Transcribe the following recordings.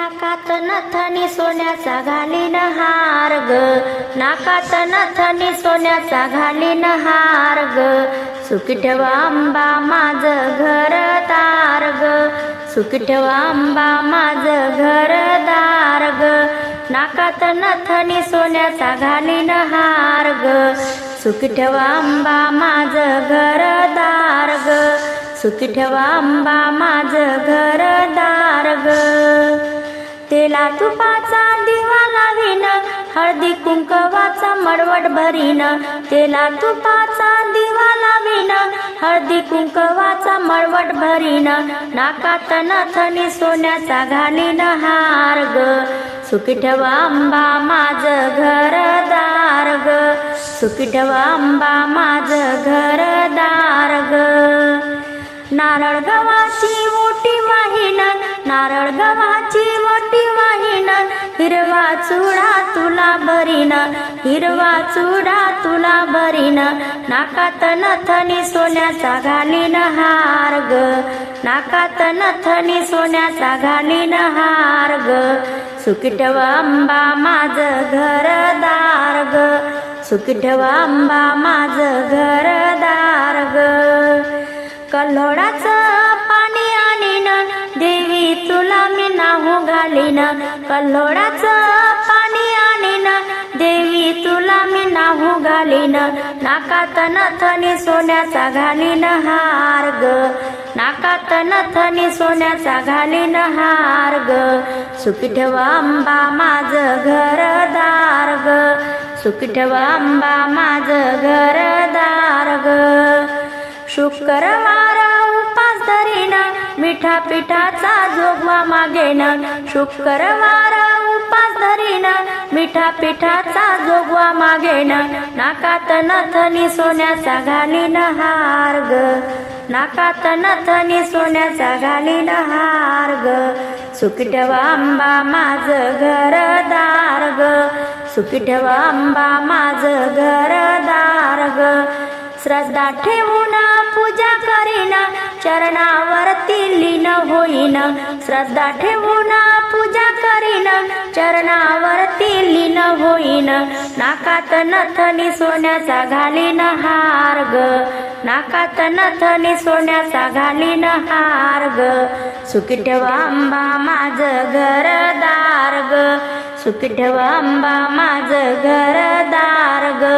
नाकात नथनी सोन्याचा घालीन हार ग. नाकात नथनी सोन्याचा घालीन हार ग. सुखी ठेवा आंबा माझ घर दार ग. सुखी ठेवा आंबा माझ घर दार ग. नाकात नथनी सोन्याचा घालीन हार ग. सुखी ठेवा आंबा माझ घर दार ग. सुखी ठेवा आंबा माझ घर दार ग. तेला तुपाचा दिवा लावीन हळदी कुंकवाचा मडवट भरीन. तेला तुपाचा दिवा लावीन हळदी कुंकवाचा मळवट भरीन. नाकात नथनी सोन्याचा घालीन हार ग सुखी ठेवा आंबा माझ घर दार ग सुखी ठेवा आंबा माझ घर दार ग नारळ गवा चुडा तुला भरीन हिरवा चुडा तुला भरीन नाकात नथनी सोन्याचा घालीन हार ग. नाकात नथनी सोन्याचा घालीन हार ग. सुखी अंबा माझ घर दार ग. सुखी अंबा माझ घर दार ग. कल्लोळाचं पाणी आणीन देवी तुला मी नाहू घालीन. कल्होडाचं मी घालीन. नाकात नथनी सोन्याचा घालीन हार ग नाकात नथनी सोन्याचा घालीन हार ग सुखी ठेवा आंबा माझ घर दार ग सुखी ठेवा आंबा माझ घर दार ग शुक्रवार उपास धरीन. मिठा पिठाचा जोगवा मागेन. शुक्रवार उपास धरीन. मिठा पिठाचा जोगवा मागेन नाकात नथनी सोन्याचा घालीन हार ग. नाकात नथनी सोन्याचा घालीन हार ग. सुखी ठेवा आंबा माझ घर दार ग. ठेवा आंबा माझ घरदार ग. श्रद्धा ठेवून पूजा करीन चरणावरती लीन होईन. श्रद्धा ठेवून पूजा चरणावरती लीन होईन. नाकात नथनी सोन्याचा घालीन हार ग नाकात नथनी सोन्याचा घालीन हार ग सुखी ठेवा आंबा माझं घर दार ग सुखी ठेवा आंबा माझं घर दार ग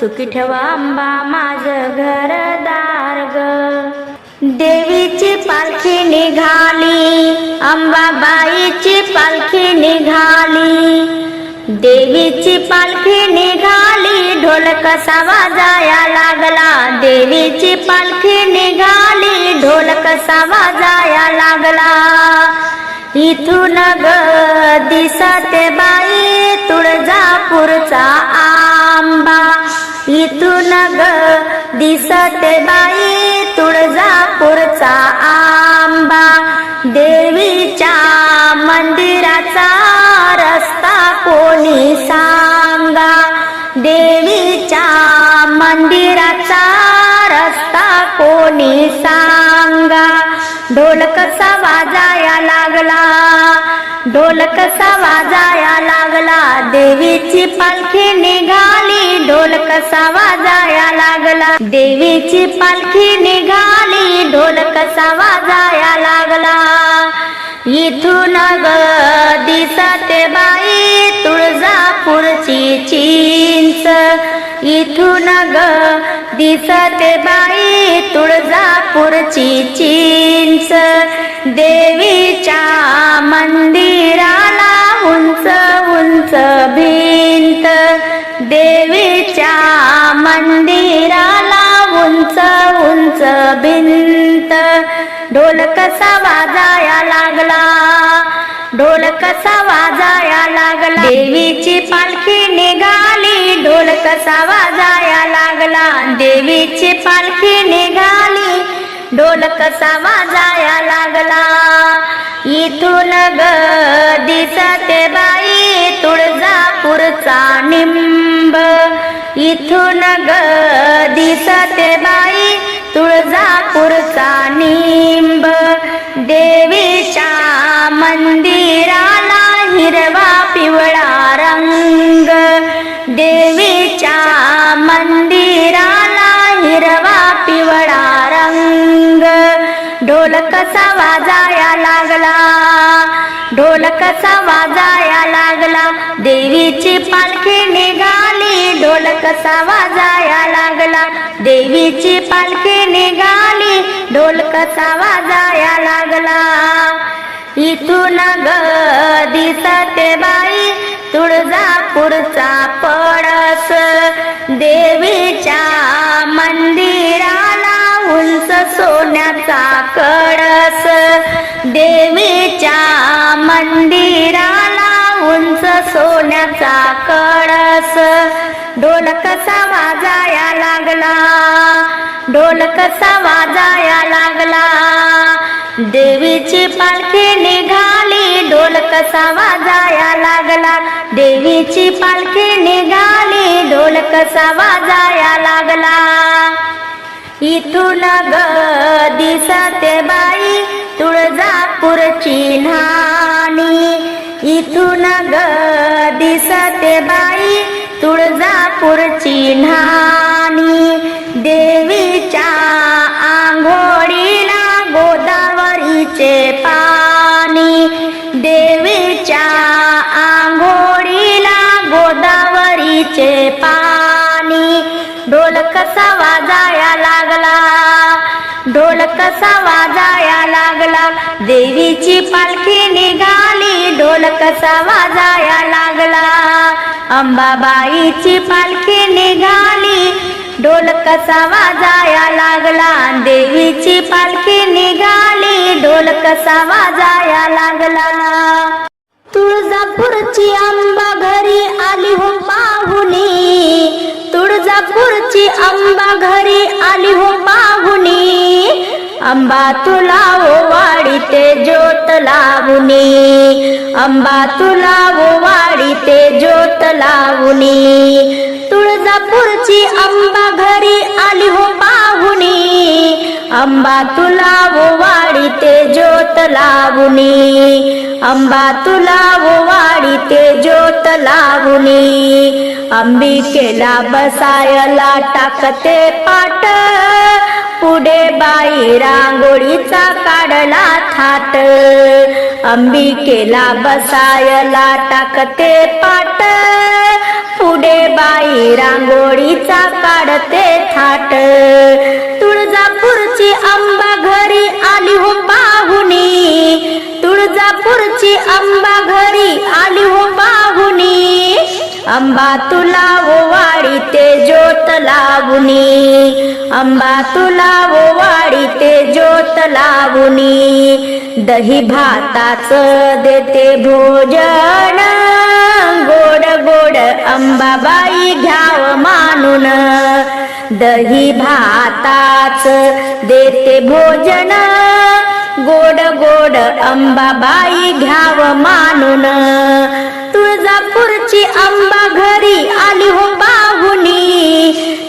सुखी ठेवा आंबा माझं घर दार ग देवीची पालखी निघाली अंबाबाईची पालखी निघाली. देवीची पालखी निघाली ढोल कसा वाजाया लागला. देवीची पालखी निघाली ढोल कसा वाजाया लागला. इथून ग दिसते बाई तुळजापूरचा आंबा. इथून ग दिसते बाई तुळजापूरचा आंबा. देवीच्या मंदिराचा रस्ता कोणी सांगा? देवीच्या मंदिराचा रस्ता कोणी सांगा? ढोलकसा वाजाया लागला. ढोल कसा वाजाया लागला. देवीची पालखी निघाली. ढोल कसा वाजाया लागला. देवीची पालखी निघाली. ढोल कसा वाजाया लागला. इथून ग दिसते बाई तुळजापूरची चिंच. इथून ग दिसते बाई तुळजापूरची चिंच. देवीच्या भिंत. ढोल कसा वाजाया लागला? ढोल कसा वाजाया लागला? देवीची पालखी निघाली. ढोल कसा वाजाया लागला? देवीची पालखी निघाली. ढोल कसा वाजाया लागला? इथून ग दिसते बाई तुळजापूरचा निंब. इथून ग दिसते बाई तुळजापूरचा निंब. देवीच्या मंदिराला हिरवा पिवळा रंग. देवीच्या मंदिराला हिरवा पिवळा रंग. ढोल कसा वाजाया लागला? ढोल कसा वाजाया लागला? देवीची पालखी निघाली. ढोल कसा वाजाया लागला? देवीची पालखी निघाली ढोल कसा वाजाया लागला. इथून ग दिसते बाई तुळजापूरचा पडस. देवीच्या मंदिराला उंच सोन्याचा कळस. देवीच्या मंदिराला उंच सोन्याचा कळस. ढोल कसा वाजाया लागला. देवीची पालखी निघाली ढोल कसा वाजाया लागला. देवीची पालखी निघाली ढोल कसा वाजाया लागला. इथून ग दिसते बाई तुळजापूरची न्हाणी. इथून ग दिसते बाई तुळजापूरची न्हाणी. देवीच्या आंघोळीला गोदावरीचे पाणी. देवीच्या आंघोळीला गोदावरीचे पाणी. ढोलकसा वाजाया लागला. ढोल कसा वाजाया लागला? देवीची पालखी निघाली ढोल कसा वाजाया लागला? अंबाबाईची पालखी निघाली ढोल कसा वाजाया लागला? देवीची पालखी निघाली ढोल कसा वाजाया लागला? तुळजापूरची आंबा घरी आली हो पाहुणी तुळजापूरची अंबा घरी आली हो पाहुणी अंबा तुला ओ वाढीते ज्योत लावुनी. अंबा तुला ओ वाढीते ज्योत लावुनी. तुळजापूरची आंबा घरी आली हो पाहुणी अंबा तुला वाडी ते ज्योत लावुनी अंबा तुला वाडी ते ज्योत लावुनी अंबिकेला बसायला टाकते पाट. पुढे बाई रांगोळीचा काढला थाट. अंबिकेला बसायला टाकते पाट. पुढे बाई रांगोळीचा काढते थाट. तुळजापूरची अंबा घरी आली हो पाहुणी तुळजापूरची अंबा घरी आली हो पाहुणी अंबा तुला वाडी ते ज्योत लावुनी. अंबा तुला वाडी ते ज्योत लावुनी. दही भाताच देते भोजन. गोड गोड अंबाबाई घ्याव मानून. दही भाताच देते भोजन. गोड गोड अंबाबाई घ्याव मानून. तुळजापूरची अंबा घरी आली हो बाहुनी.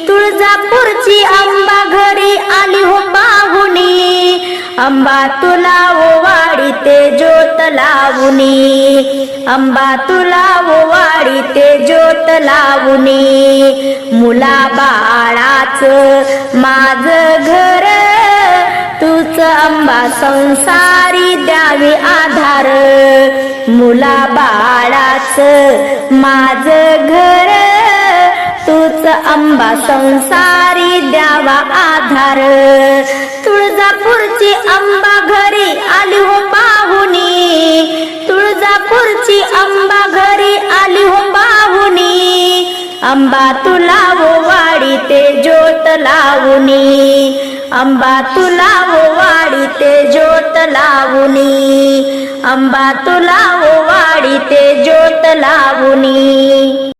तुळजापूरची अंबा घरी आली हो बाहुनी. अंबा तुला वाडीते ज्योत लावुनी. अंबा तुला वाडीते ज्योत लावुनी. मुला बाळाच माझ घर तूच अंबा संसारी द्यावी आधार. मुला बाळाच माझ घर तूच अंबा संसारी द्यावा आधार. तुळजापूरची अंबा घरी आली हो पाहुनी तुळजापूरची अंबा घरी आली हो पाहुनी अंबा तुला वो वाढीते ज्योत लावणी अंबा तुला वो वाढीते ज्योत लावुनी. अंबा तुला वो वाढीते ज्योत लावणी